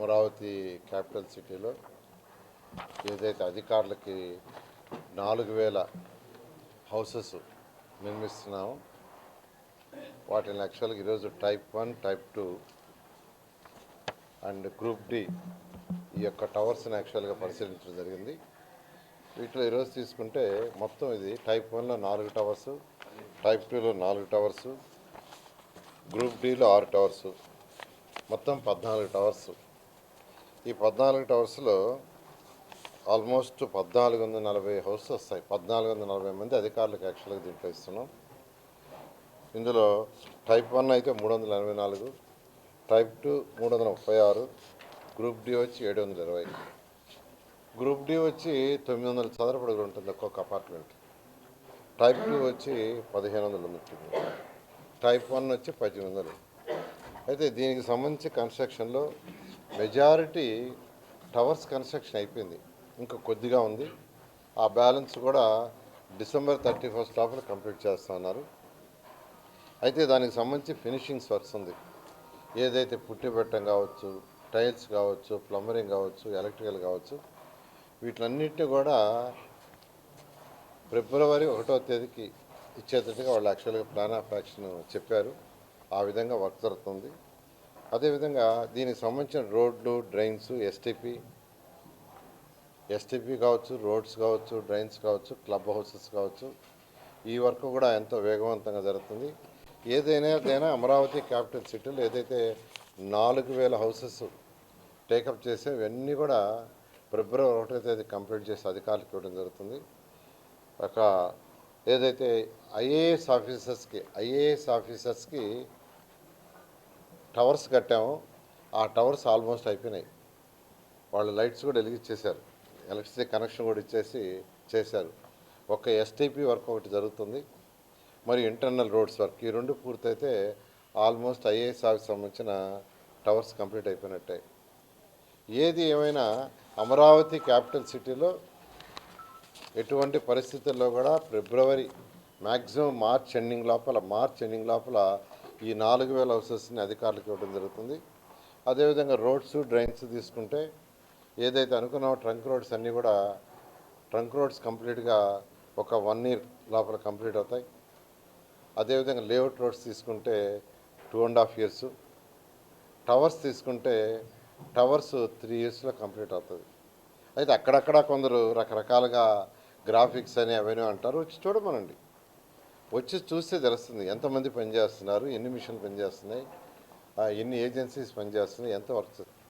Amaravati capital సిటీలో ఏదైతే అధికారులకి నాలుగు వేల హౌసెస్ నిర్మిస్తున్నామో వాటిని యాక్చువల్గా ఈరోజు type one type two and group D ఈ యొక్క టవర్స్ని యాక్చువల్గా పరిశీలించడం జరిగింది. వీటిలో ఈరోజు తీసుకుంటే మొత్తం ఇది టైప్ వన్లో నాలుగు టవర్స్ టైప్ టూలో నాలుగు టవర్స్ గ్రూప్ డిలో ఆరు టవర్స్ మొత్తం పద్నాలుగు టవర్స్ ఈ పద్నాలుగు టవర్స్లో ఆల్మోస్ట్ పద్నాలుగు వందల నలభై హౌస్ వస్తాయి. పద్నాలుగు వందల నలభై మంది అధికారులకు యాక్చువల్గా దీంట్లో ఇస్తున్నాం ఇందులో టైప్ వన్ అయితే మూడు వందల ఎనభై నాలుగు టైప్ టూ మూడు వందల ముప్పై ఆరు గ్రూప్ డి వచ్చి ఏడు వందల ఇరవై గ్రూప్ డి వచ్చి తొమ్మిది వందల చదరపడుగులు ఉంటుంది ఒక్కొక్క అపార్ట్మెంట్. టైప్ టూ వచ్చి పదిహేను వందలు ఉంటుంది టైప్ వన్ వచ్చి పద్దెనిమిది వందలు అయితే దీనికి సంబంధించి కన్స్ట్రక్షన్లో మెజారిటీ టవర్స్ కన్స్ట్రక్షన్ అయిపోయింది. ఇంకా కొద్దిగా ఉంది. ఆ బ్యాలెన్స్ కూడా డిసెంబర్ థర్టీ ఫస్ట్ లోపల కంప్లీట్ చేస్తున్నారు అయితే దానికి సంబంధించి ఫినిషింగ్స్ వర్క్స్ ఉంది. ఏదైతే పుట్టి పెట్టడం కావచ్చు టైల్స్ కావచ్చు ప్లంబరింగ్ కావచ్చు ఎలక్ట్రికల్ కావచ్చు వీటిలన్నింటినీ కూడా ఫిబ్రవరి ఒకటో తేదీకి ఇచ్చేటట్టుగా వాళ్ళు యాక్చువల్గా ప్లాన్ ఆఫ్ యాక్షన్ చెప్పారు. ఆ విధంగా వర్క్ జరుగుతుంది. అదేవిధంగా దీనికి సంబంధించిన రోడ్లు డ్రైన్స్ ఎస్టీపీ ఎస్టీపీ కావచ్చు రోడ్స్ కావచ్చు డ్రైన్స్ కావచ్చు క్లబ్ హౌసెస్ కావచ్చు ఈ వర్క్ కూడా ఎంతో వేగవంతంగా జరుగుతుంది. ఏదైనా అమరావతి క్యాపిటల్ సిటీలో ఏదైతే నాలుగు వేల హౌసెస్ టేకప్ చేసే ఇవన్నీ కూడా ఫిబ్రవరి ఒకటో తేదీ కంప్లీట్ చేసి అధికారులకు ఇవ్వడం జరుగుతుంది. ఒక ఏదైతే ఐఏఎస్ ఆఫీసర్స్కి ఐఏఎస్ ఆఫీసర్స్కి టవర్స్ కట్టాము. ఆ టవర్స్ ఆల్మోస్ట్ అయిపోయినాయి. వాళ్ళు లైట్స్ కూడా వెలిగించేశారు. ఎలక్ట్రిసిటీ కనెక్షన్ కూడా ఇచ్చేసి చేశారు. ఒక ఎస్టీపీ వర్క్ ఒకటి జరుగుతుంది. మరి ఇంటర్నల్ రోడ్స్ వర్క్. ఈ రెండు పూర్తయితే ఆల్మోస్ట్ ఐఏఎస్ ఆఫీస్ సంబంధించిన టవర్స్ కంప్లీట్ అయిపోయినట్టే. ఏది ఏమైనా అమరావతి క్యాపిటల్ సిటీలో ఎటువంటి పరిస్థితుల్లో కూడా ఫిబ్రవరి మ్యాక్సిమం మార్చ్ ఎండింగ్ లోపల మార్చ్ ఎండింగ్ లోపల ఈ నాలుగు వేల హౌసెస్ని అధికారులకు ఇవ్వడం జరుగుతుంది. అదేవిధంగా రోడ్స్ డ్రైన్స్ తీసుకుంటే ఏదైతే అనుకున్నామో ట్రంక్ రోడ్స్ అన్నీ కూడా ట్రంక్ రోడ్స్ కంప్లీట్గా ఒక వన్ ఇయర్ లోపల కంప్లీట్ అవుతాయి. అదేవిధంగా లేఅవుట్ రోడ్స్ తీసుకుంటే two and half years. Towers తీసుకుంటే టవర్స్ త్రీ ఇయర్స్లో కంప్లీట్ అవుతుంది. అయితే అక్కడక్కడ కొందరు రకరకాలుగా గ్రాఫిక్స్ అని అవన్నీ అంటారు. వచ్చి చూడమనండి. వచ్చి చూస్తే తెలుస్తుంది ఎంతమంది పనిచేస్తున్నారు ఎన్ని మిషన్లు పనిచేస్తున్నాయి ఆ, ఎన్ని ఏజెన్సీస్ పనిచేస్తున్నాయి ఎంత వర్క్